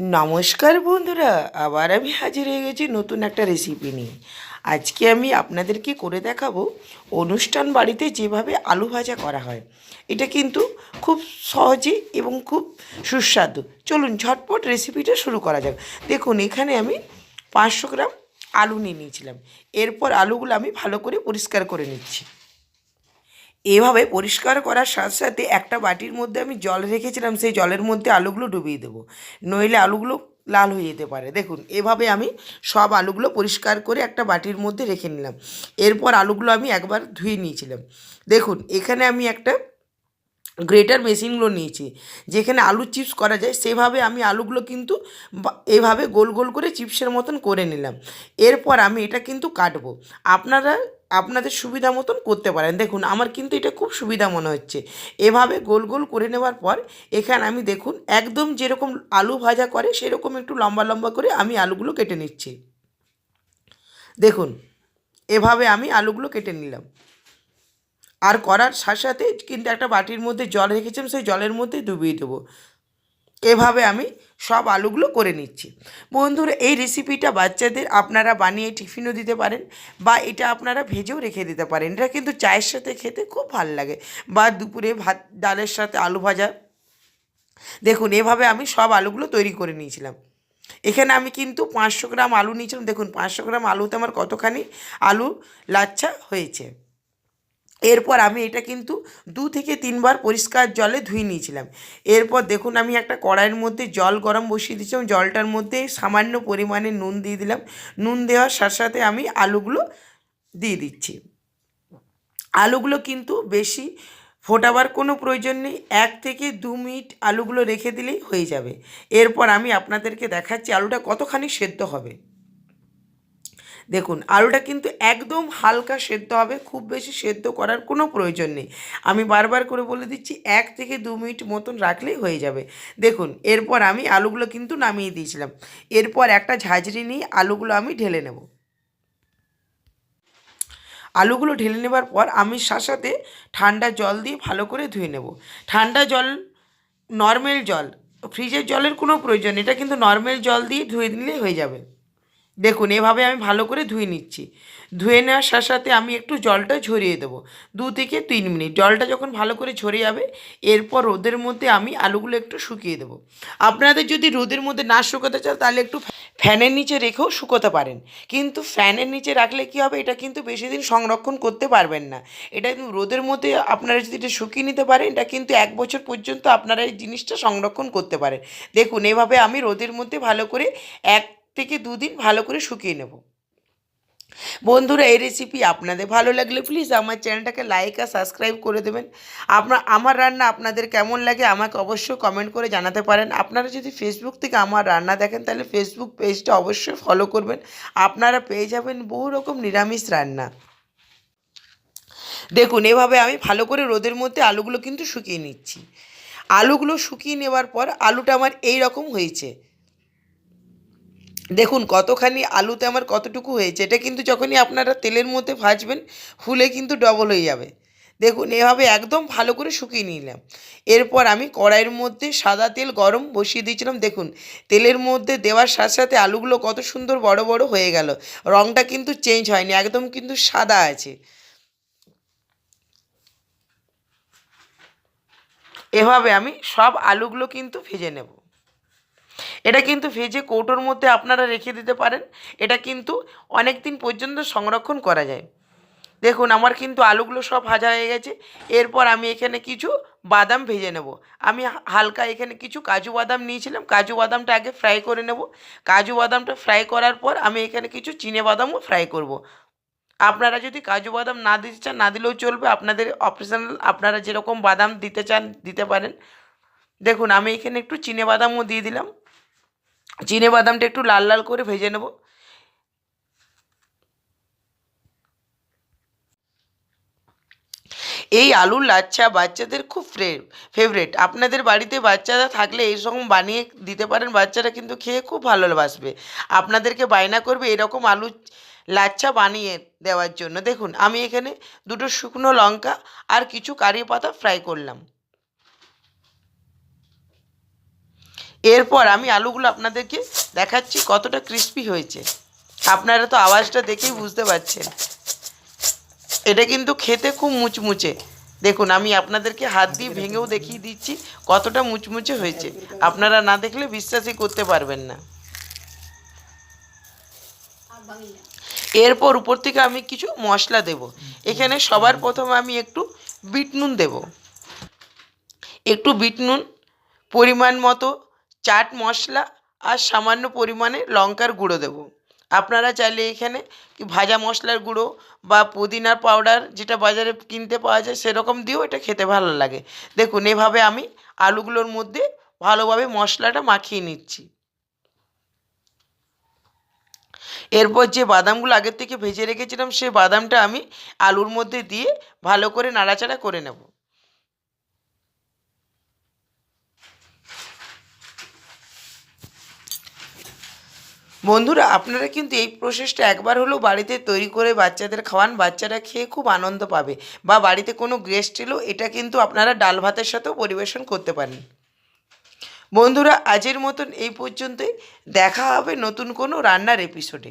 নমস্কার বন্ধুরা, আবার আমি হাজির হয়ে গেছি নতুন একটা রেসিপি নিয়ে। আজকে আমি আপনাদেরকে করে দেখাবো অনুষ্ঠান বাড়িতে যেভাবে আলু ভাজা করা হয়। এটা কিন্তু খুব সহজে এবং খুব সুস্বাদু। চলুন ঝটপট রেসিপিটা শুরু করা যাক। দেখুন, এখানে আমি পাঁচশো গ্রাম আলু নিয়ে নিয়েছিলাম। এরপর আলুগুলো আমি ভালো করে পরিষ্কার করে নিচ্ছি। এভাবে পরিষ্কার করার সাথে সাথে একটা বাটির মধ্যে আমি জল রেখেছিলাম, সেই জলের মধ্যে আলুগুলো ডুবিয়ে দেবো। নইলে আলুগুলো লাল হয়ে যেতে পারে। দেখুন, এভাবে আমি সব আলুগুলো পরিষ্কার করে একটা বাটির মধ্যে রেখে নিলাম। এরপর আলুগুলো আমি একবার ধুয়ে নিয়েছিলাম। দেখুন, এখানে আমি একটা গ্রেটার মেশিনগুলো নিয়েছি, যেখানে আলু চিপস করা যায়। সেভাবে আমি আলুগুলো কিন্তু এভাবে গোল গোল করে চিপসের মতন করে নিলাম। এরপর আমি এটা কিন্তু কাটবো। আপনারা আপনাদের সুবিধা মতন করতে পারেন। দেখুন, আমার কিন্তু এটা খুব সুবিধা মনে হচ্ছে। এভাবে গোল গোল করে নেওয়ার পর এখানে আমি দেখুন, একদম যেরকম আলু ভাজা করে, সেরকম একটু লম্বা লম্বা করে আমি আলুগুলো কেটে নিচ্ছি। দেখুন, এভাবে আমি আলুগুলো কেটে নিলাম। আর করার সাথে সাথে কিন্তু একটা বাটির মধ্যে জল রেখেছিলাম, সেই জলের মধ্যে ডুবিয়ে দেবো। এভাবে আমি সব আলুগুলো করে নিচ্ছি। বন্ধুরা, এই রেসিপিটা বাচ্চাদের আপনারা বানিয়ে টিফিনও দিতে পারেন বা এটা আপনারা ভেজেও রেখে দিতে পারেন। এটা কিন্তু চায়ের সাথে খেতে খুব ভালো লাগে বা দুপুরে ভাত, ডালের সাথে আলু ভাজা। দেখুন, এভাবে আমি সব আলুগুলো তৈরি করে নিয়েছিলাম। এখানে আমি কিন্তু পাঁচশো গ্রাম আলু নিয়েছিলাম। দেখুন, পাঁচশো গ্রাম আলুতে আমার কতখানি আলু লাচ্ছা হয়েছে। এরপর আমি এটা কিন্তু দু থেকে তিনবার পরিষ্কার জলে ধুয়ে নিয়েছিলাম। এরপর দেখুন আমি একটা কড়াইয়ের মধ্যে জল গরম বসিয়ে দিয়েছিলাম, জলটার মধ্যে সামান্য পরিমাণে নুন দিয়ে দিলাম। নুন দেওয়ার সাথে সাথে আমি আলুগুলো দিয়ে দিচ্ছি। আলুগুলো কিন্তু বেশি ফোটাবার কোনো প্রয়োজন নেই, এক থেকে দু মিনিট আলুগুলো রেখে দিলেই হয়ে যাবে। এরপর আমি আপনাদেরকে দেখাচ্ছি আলুটা কতখানি সেদ্ধ হবে। দেখুন, আলুটা কিন্তু একদম হালকা সেদ্ধ হবে, খুব বেশি সেদ্ধ করার কোনো প্রয়োজন নেই। আমি বারবার করে বলে দিচ্ছি, এক থেকে দু মিনিট মতন রাখলেই হয়ে যাবে। দেখুন, এরপর আমি আলুগুলো কিন্তু নামিয়ে দিয়েছিলাম। এরপর একটা ঝাঁঝরি নিয়ে আলুগুলো আমি ঢেলে নেব। আলুগুলো ঢেলে নেবার পর আমি সাথে ঠান্ডা জল দিয়ে ভালো করে ধুয়ে নেব। ঠান্ডা জল, নর্মাল জল, ফ্রিজের জলের কোনো প্রয়োজন এটা কিন্তু নর্মাল জল দিয়ে ধুয়ে নিলেই হয়ে যাবে। দেখুন, এভাবে আমি ভালো করে ধুয়ে নিচ্ছি। ধুয়ে নেওয়ার সাথে সাথে আমি একটু জলটা ঝরিয়ে দেবো, দু থেকে তিন মিনিট। জলটা যখন ভালো করে ঝরে যাবে, এরপর রোদের মধ্যে আমি আলুগুলো একটু শুকিয়ে দেবো। আপনাদের যদি রোদের মধ্যে না শুকোতে চান তাহলে একটু ফ্যানের নিচে রেখেও শুকোতে পারেন। কিন্তু ফ্যানের নিচে রাখলে কী হবে? এটা কিন্তু বেশি দিন সংরক্ষণ করতে পারবেন না। এটা রোদের মধ্যে আপনারা যদি এটা শুকিয়ে নিতে পারেন, এটা কিন্তু এক বছর পর্যন্ত আপনারা এই জিনিসটা সংরক্ষণ করতে পারেন। দেখুন, এভাবে আমি রোদের মধ্যে ভালো করে এক থেকে দুদিন ভালো করে শুকিয়ে নেব। বন্ধুরা, এই রেসিপি আপনাদের ভালো লাগলে প্লিজ আমার চ্যানেলটাকে লাইক আর সাবস্ক্রাইব করে দেবেন। আপনার, আমার রান্না আপনাদের কেমন লাগে আমাকে অবশ্যই কমেন্ট করে জানাতে পারেন। আপনারা যদি ফেসবুক থেকে আমার রান্না দেখেন, তাহলে ফেসবুক পেজটা অবশ্যই ফলো করবেন। আপনারা পেয়ে যাবেন বহু রকম নিরামিষ রান্না। দেখুন, এভাবে আমি ভালো করে রোদের মধ্যে আলুগুলো কিন্তু শুকিয়ে নিচ্ছি। আলুগুলো শুকিয়ে নেওয়ার পর আলুটা আমার এই রকম হয়েছে। দেখুন, কতখানি আলুতে আমার কতটুকু হয়েছে, এটা কিন্তু যখনই আপনারা তেলের মধ্যে ভাজবেন, ফুলে কিন্তু ডবল হয়ে যাবে। দেখুন, এভাবে একদম ভালো করে শুকিয়ে নিলাম। এরপর আমি কড়াইয়ের মধ্যে সাদা তেল গরম বসিয়ে দিয়েছিলাম। দেখুন, তেলের মধ্যে দেওয়ার সাথে সাথে আলুগুলো কত সুন্দর বড় বড় হয়ে গেল। রঙটা কিন্তু চেঞ্জ হয়নি, একদম কিন্তু সাদা আছে। এভাবে আমি সব আলুগুলো কিন্তু ভেজে নেব। এটা কিন্তু ভেজে কৌটোর মধ্যে আপনারা রেখে দিতে পারেন। এটা কিন্তু অনেক দিন পর্যন্ত সংরক্ষণ করা যায়। দেখুন, আমার কিন্তু আলুগুলো সব ভাজা হয়ে গেছে। এরপর আমি এখানে কিছু বাদাম ভেজে নেব। আমি হালকা এখানে কিছু কাজু বাদাম নিয়েছিলাম। কাজু বাদামটা আগে ফ্রাই করে নেব। কাজু বাদামটা ফ্রাই করার পর আমি এখানে কিছু চিনে বাদামও ফ্রাই করব। আপনারা যদি কাজু বাদাম না দিতে চান, না দিলেও চলবে। আপনাদের অপশনাল আপনারা যেরকম বাদাম দিতে চান, দিতে পারেন। দেখুন, আমি এখানে একটু চিনে বাদামও দিয়ে দিলাম। চিনে বাদামটা একটু লাল লাল করে ভেজে নেব। এই আলুর লাচ্ছা বাচ্চাদের খুব ফেভারেট আপনাদের বাড়িতে বাচ্চারা থাকলে এইরকম বানিয়ে দিতে পারেন, বাচ্চারা কিন্তু খেয়ে খুব ভালোবাসবে আপনাদেরকে বায়না করবে এরকম আলু লাচ্ছা বানিয়ে দেওয়ার জন্য। দেখুন, আমি এখানে দুটো শুকনো লঙ্কা আর কিছু কারি পাতা ফ্রাই করলাম। এরপর আমি আলুগুলো আপনাদেরকে দেখাচ্ছি কতটা ক্রিস্পি হয়েছে। আপনারা তো আওয়াজটা দেখেই বুঝতে পারছেন। এটা কিন্তু খেতে খুব মুচমুচে। দেখুন, আমি আপনাদেরকে হাত দিয়ে ভেঙেও দেখিয়ে দিচ্ছি কতটা মুচমুচে হয়েছে। আপনারা না দেখলে বিশ্বাসই করতে পারবেন না। এরপর উপর থেকে আমি কিছু মশলা দেব। এখানে সবার প্রথমে আমি একটু বিট নুন দেব। একটু বিট নুন পরিমাণ মতো চাট মশলা আর সামান্য পরিমাণে লঙ্কার গুঁড়ো দেব। আপনারা চাইলে এখানে কি ভাজা মশলার গুঁড়ো বা পুদিনার পাউডার যেটা বাজারে কিনতে পাওয়া যায় সেরকম দিয়েও এটা খেতে ভালো লাগে। দেখুন, এভাবে আমি আলুগুলোর মধ্যে ভালোভাবে মশলাটা মাখিয়ে নিচ্ছি। এরপর যে বাদামগুলো আগের থেকে ভেজে রেখেছিলাম সেই বাদামটা আমি আলুর মধ্যে দিয়ে ভালো করে নাড়াচাড়া করে নেব। বন্ধুরা, আপনারা কিন্তু এই প্রসেসটা একবার হলেও বাড়িতে তৈরি করে বাচ্চাদের খাওয়ান। বাচ্চারা খেয়ে খুব আনন্দ পাবে। বা বাড়িতে কোনো গেস্ট এলেও এটা কিন্তু আপনারা ডাল ভাতের সাথেও পরিবেশন করতে পারেন। বন্ধুরা, আজের মতন এই পর্যন্তই। দেখা হবে নতুন কোনো রান্নার এপিসোডে